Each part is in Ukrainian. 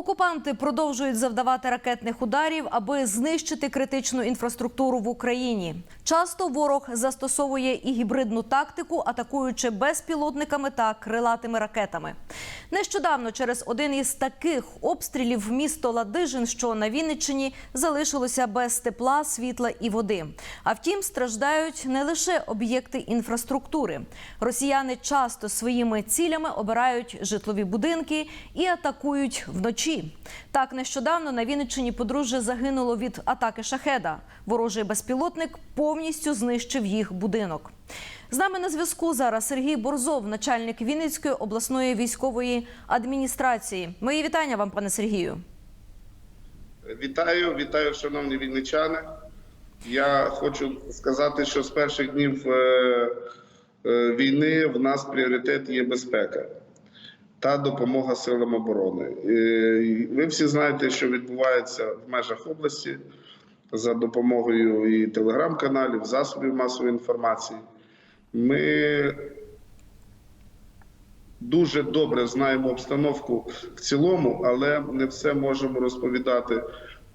Окупанти продовжують завдавати ракетних ударів, аби знищити критичну інфраструктуру в Україні. Часто ворог застосовує і гібридну тактику, атакуючи безпілотниками та крилатими ракетами. Нещодавно через один із таких обстрілів місто Ладижин, що на Вінниччині, залишилося без тепла, світла і води. А втім, страждають не лише об'єкти інфраструктури. Росіяни часто своїми цілями обирають житлові будинки і атакують вночі. Так, нещодавно на Вінниччині подружжя загинуло від атаки шахеда. Ворожий безпілотник повністю знищив їх будинок. З нами на зв'язку зараз Сергій Борзов, начальник Вінницької обласної військової адміністрації. Мої вітання вам, пане Сергію. Вітаю, вітаю, шановні вінничани. Я хочу сказати, що з перших днів е, е, війни в нас пріоритет є безпека та допомога силам оборони. Ви всі знаєте, що відбувається в межах області за допомогою і телеграм-каналів, засобів масової інформації. Ми дуже добре знаємо обстановку в цілому, але не все можемо розповідати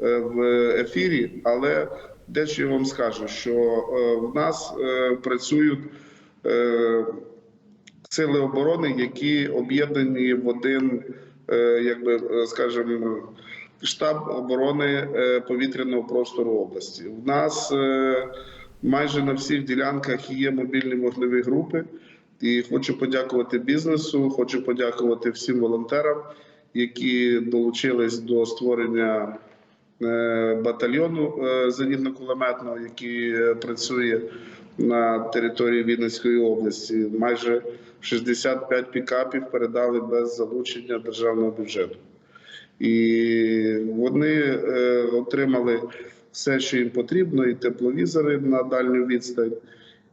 е, в ефірі. Але дещо я вам скажу, що е, в нас е, працюють сили оборони, які об'єднані в один, е, якби е, скажімо, штаб оборони е, повітряного простору області. У нас майже на всіх ділянках є мобільні вогневі групи. І хочу подякувати бізнесу, хочу подякувати всім волонтерам, які долучились до створення батальйону е, зенітно-кулеметного, який е, працює на території Вінницької області. Майже 65 пікапів передали без залучення державного бюджету. І вони е, отримали все, що їм потрібно, і тепловізори на дальню відстань,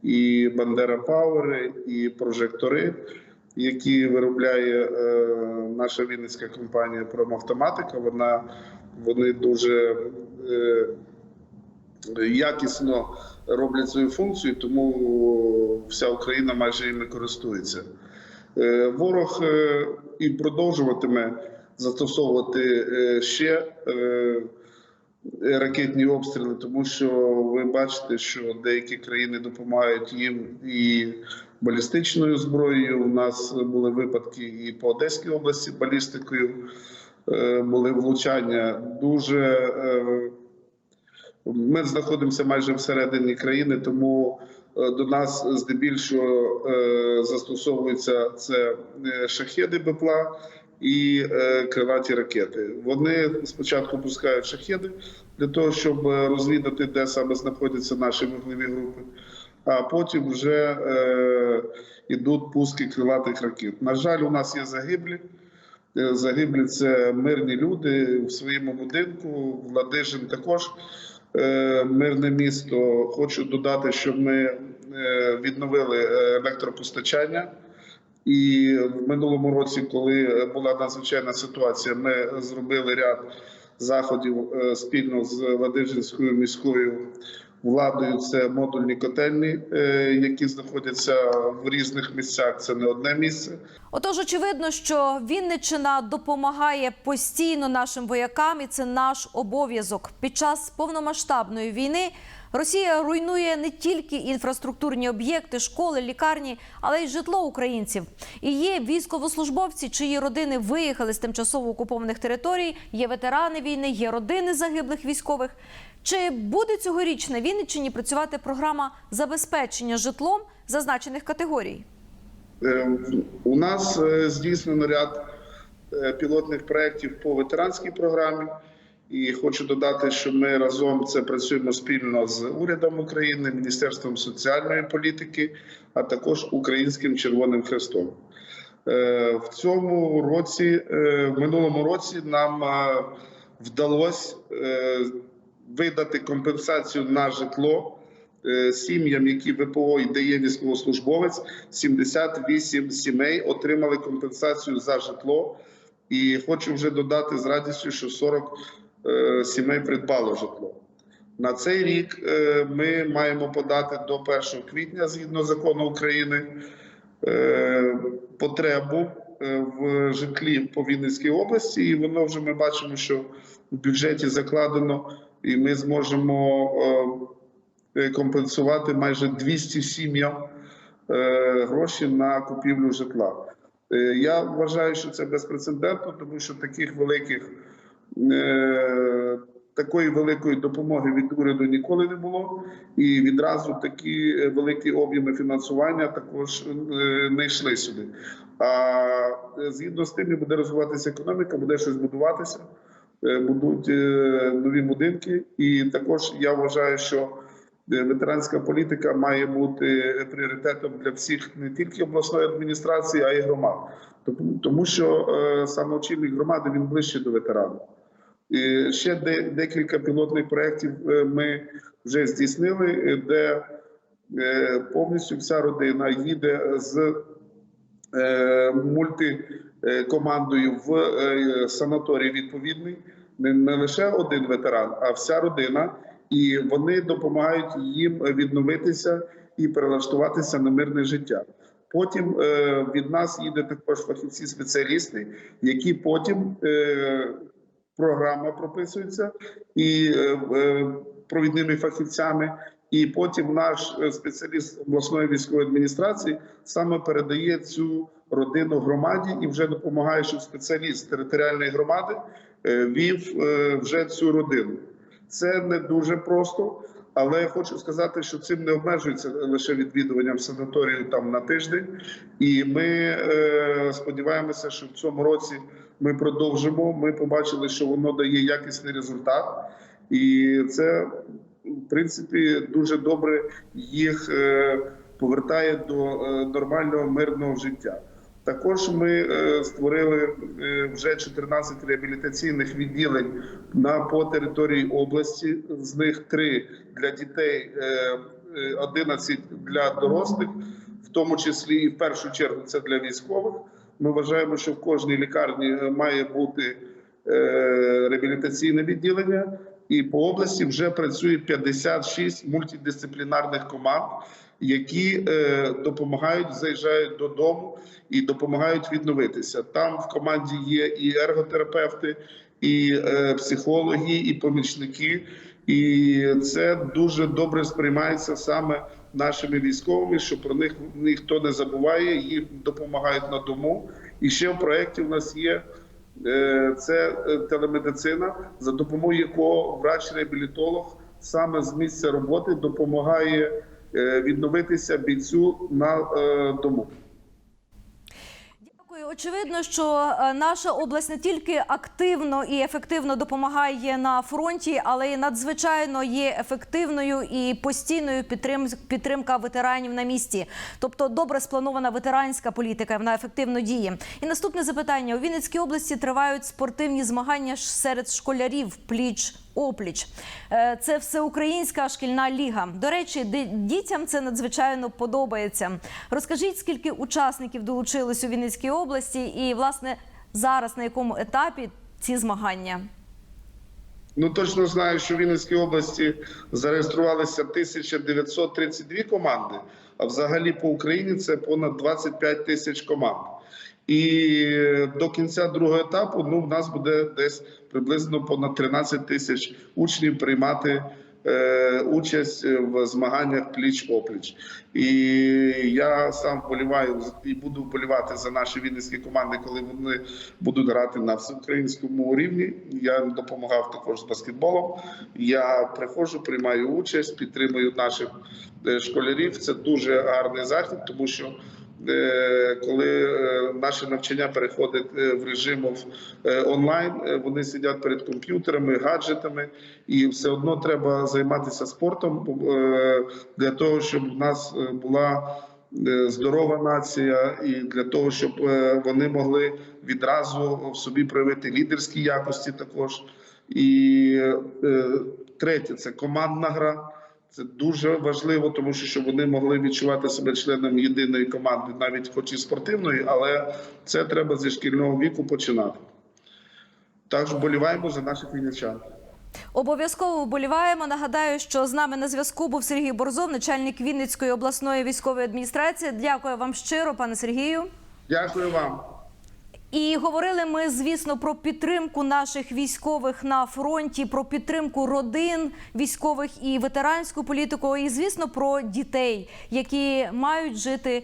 і Бандера Пауери, і прожектори, які виробляє е, наша вінницька компанія Промавтоматика. Вона вони дуже е, якісно роблять свою функцію, тому вся Україна майже їми користується. Е, Ворог і продовжуватиме застосовувати ще ракетні обстріли, тому що ви бачите, що деякі країни допомагають їм і балістичною зброєю. У нас були випадки і по Одеській області балістикою. е, Були влучання дуже. е, Ми знаходимося майже всередині країни, тому е, до нас здебільшого е, застосовуються це е, шахеди БПЛА і е, крилаті ракети. Вони спочатку пускають шахеди для того, щоб е, розвідати, де саме знаходяться наші вогневі групи, а потім вже е, йдуть пуски крилатих ракет. На жаль, у нас є загиблі. Загиблі це мирні люди в своєму будинку. Ладижин також мирне місто. Хочу додати, що ми відновили електропостачання. І в минулому році, коли була надзвичайна ситуація, ми зробили ряд заходів е, спільно з Ладижинською міською владою. Це модульні котельні, е, які знаходяться в різних місцях. Це не одне місце. Отож, очевидно, що Вінниччина допомагає постійно нашим воякам, і це наш обов'язок. Під час повномасштабної війни Росія руйнує не тільки інфраструктурні об'єкти, школи, лікарні, але й житло українців. І є військовослужбовці, чиї родини виїхали з тимчасово окупованих територій. Є ветерани війни, є родини загиблих військових. Чи буде цьогоріч на Вінниччині працювати програма забезпечення житлом зазначених категорій? Е, У нас е, здійснено ряд е, пілотних проєктів по ветеранській програмі. І хочу додати, що ми разом це працюємо спільно з урядом України, Міністерством соціальної політики, а також Українським Червоним Хрестом. В цьому році, в минулому році, нам вдалося видати компенсацію на житло е, сім'ям, які ВПО і де є військовослужбовець, 78 сімей отримали компенсацію за житло. І хочу вже додати з радістю, що 40 е, сімей придбало житло. На цей рік е, ми маємо подати до 1 квітня, згідно закону України, потребу в житлі по Вінницькій області, і воно вже ми бачимо, що в бюджеті закладено, і ми зможемо е, е, компенсувати майже 200 сім'ям е, гроші на купівлю житла. Я вважаю, що це безпрецедентно, тому що таких великих такої великої допомоги від уряду ніколи не було, і відразу такі великі об'єми фінансування також не йшли сюди. А згідно з тим, і буде розвиватися економіка, буде щось будуватися, будуть е, нові будинки. І також я вважаю, що е, ветеранська політика має бути пріоритетом для всіх не тільки обласної адміністрації, а й громад. Тому, що е, саме очільник громади він ближче до ветеранів. І ще декілька пілотних проєктів е, ми вже здійснили, е, де е, повністю вся родина їде з е, мультикомандою в е, санаторій відповідний. Не, лише один ветеран, а вся родина, і вони допомагають їм відновитися і перелаштуватися на мирне життя. Потім е, від нас їде також фахівці-спеціалісти, які потім е, програма прописується і е, е, провідними фахівцями. І потім наш е, спеціаліст обласної військової адміністрації саме передає цю родину громаді і вже допомагає, щоб спеціаліст територіальної громади е, вів е, вже цю родину. Це не дуже просто, але я хочу сказати, що цим не обмежується лише відвідуванням санаторію там на тиждень. І ми е, сподіваємося, що в цьому році ми продовжимо. Ми побачили, що воно дає якісний результат, і це в принципі дуже добре їх е, повертає до е, нормального мирного життя. Також ми е, створили вже 14 реабілітаційних відділень на по території області. З них 3 для дітей, е, е, 11 для дорослих, в тому числі і в першу чергу це для військових. Ми вважаємо, що в кожній лікарні має бути реабілітаційне відділення, і по області вже працює 56 мультидисциплінарних команд, які е, допомагають, заїжджають додому і допомагають відновитися. Там в команді є і ерготерапевти, і е, психологи, і помічники. І це дуже добре сприймається саме нашими військовими, що про них ніхто не забуває, їм допомагають на дому. І ще в проєкті в нас є це е, телемедицина, за допомогою якого врач-реабілітолог саме з місця роботи допомагає е, відновитися бійцю на е, дому. Очевидно, що е, наша область не тільки активно і ефективно допомагає на фронті, але й надзвичайно є ефективною і постійною підтрим... підтримка ветеранів на місці. Тобто добре спланована ветеранська політика, вона ефективно діє. І наступне запитання: у Вінницькій області тривають спортивні змагання серед школярів пліч. Опліч Е, це всеукраїнська шкільна ліга. До речі, дітям це надзвичайно подобається. Розкажіть, скільки учасників долучилось у Вінницькій області, і власне зараз на якому етапі ці змагання? Ну точно знаю, що в Вінницькій області зареєструвалися 1932 команди, а взагалі по Україні це понад 25 тисяч команд. І до кінця другого етапу ну, в нас буде десь приблизно понад 13 тисяч учнів приймати е, участь в змаганнях пліч-опліч. І я сам вболіваю і буду вболівати за наші вінницькі команди, коли вони будуть грати на всеукраїнському рівні. Я допомагав також з баскетболом. Я приходжу, приймаю участь, підтримую наших е, школярів. Це дуже гарний захід, тому що. Е, Коли е, наше навчання переходить е, в режим онлайн, вони сидять перед комп'ютерами, гаджетами, і все одно треба займатися спортом для того, щоб в нас була здорова нація, і для того, щоб вони могли відразу в собі проявити лідерські якості також. І третє це командна гра. Це дуже важливо, тому що щоб вони могли відчувати себе членом єдиної команди, навіть хоч і спортивної, але це треба зі шкільного віку починати. Також вболіваємо за наших вінничан. Обов'язково вболіваємо. Нагадаю, що з нами на зв'язку був Сергій Борзов, начальник Вінницької обласної військової адміністрації. Дякую вам щиро, пане Сергію. Дякую вам. І говорили ми, звісно, про підтримку наших військових на фронті, про підтримку родин військових і ветеранську політику, і звісно, про дітей, які мають жити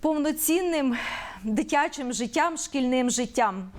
повноцінним дитячим життям, шкільним життям.